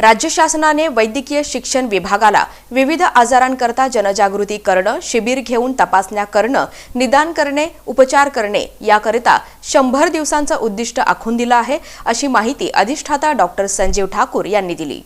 राज्य शासनाने वैद्यकीय शिक्षण विभागाला विविध आजारांकरता जनजागृती करणं शिबिर घेऊन तपासण्या करणं निदान करणे उपचार करणे याकरिता शंभर दिवसांचं उद्दिष्ट आखून दिलं आहे अशी माहिती अधिष्ठाता डॉक्टर संजीव ठाकूर यांनी दिली.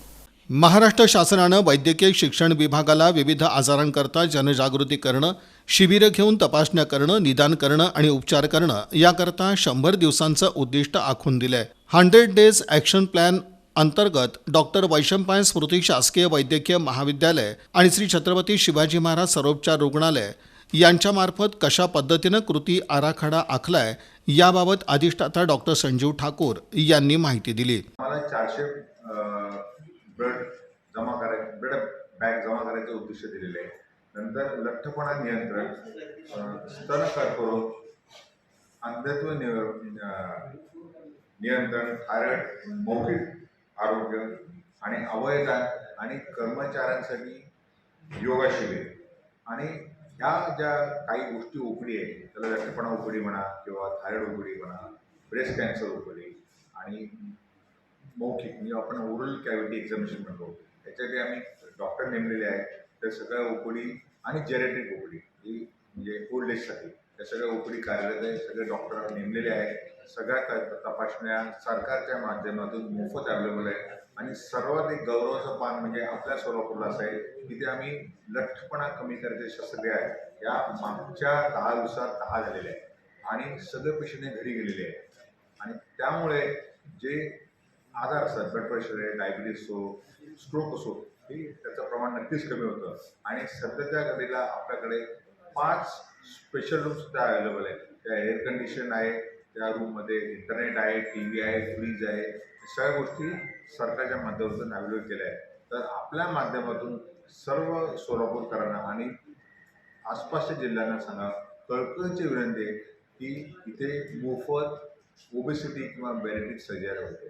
महाराष्ट्र शासनानं वैद्यकीय शिक्षण विभागाला विविध आजारांकरता जनजागृती करणं शिबिरं घेऊन तपासण्या करणं निदान करणं आणि उपचार करणं याकरता शंभर दिवसांचं उद्दिष्ट आखून दिलंय. हंड्रेड डेज ॲक्शन प्लॅन अंतर्गत डॉक्टर वैशंपायन स्मृती शासकीय वैद्यकीय महाविद्यालय आणि श्री छत्रपती शिवाजी महाराज सर्वोपचार रुग्णालय यांच्यामार्फत कशा पद्धतीनं कृती आराखडा आखलाय याबाबत अधिष्ठाता डॉक्टर संजीव ठाकूर यांनी माहिती दिली. मला चारशे ब्लड जमा करायचे ब्लड बँक जमा करायचे उद्दिष्ट दिलेले आहे. नंतर लठ्ठपणा नियंत्रण स्तन कर्करोग अंधत्व नियंत्रण थायरॉइड मौखिक आरोग्य आणि अवयदान आणि कर्मचाऱ्यांसाठी योगा शिबिर आणि ह्या ज्या काही गोष्टी उघडी आहे त्याला लठ्ठपणा उघडी म्हणा किंवा थायरॉइड उघडी म्हणा ब्रेस्ट कॅन्सर उघडी आणि मौखिक म्हणजे आपण ओरल कॅव्हिटी एक्झामिनेशन म्हणतो त्याच्यासाठी आम्ही डॉक्टर नेमलेले आहेत त्या सगळ्या ओपडी आणि जेरेट्रिक ओपडी ही म्हणजे ओल्ड एजसाठी त्या सगळ्या ओपीडी कार्यरत आहे सगळे डॉक्टर नेमलेले आहेत. सगळ्या तपासण्या सरकारच्या माध्यमातून मोफत अवेलेबल आहे. आणि सर्वात एक गौरवाचं पान म्हणजे आपल्या सोलापूरला असं आहे की आम्ही लठ्ठपणा कमी करायचे शस्त्रक्रिया आहे या मागच्या दहा दिवसात दहा झालेल्या आहेत. आणि सगळे पेशंट घरी गेलेले आहेत. आणि त्यामुळे जे आजार असतात ब्लड प्रेशर आहे डायबिटीस असो स्ट्रोक असो हे त्याचं प्रमाण नक्कीच कमी होतं. आणि सध्याच्या घडीला आपल्याकडे पाच स्पेशल रूम सुद्धा अवेलेबल आहेत. त्या एअर कंडिशन आहे त्या रूममध्ये इंटरनेट आहे टी व्ही आहे फ्रीज आहे या सगळ्या गोष्टी सरकारच्या माध्यमातून अवेलेबल केल्या आहेत. तर आपल्या माध्यमातून सर्व सोलापूरकरांना आणि आसपासच्या जिल्ह्यांना सांगा कळकळीची विनंती आहे की इथे मोफत ओबेसिटी किंवा बॅरेटिक सर्जरी होते.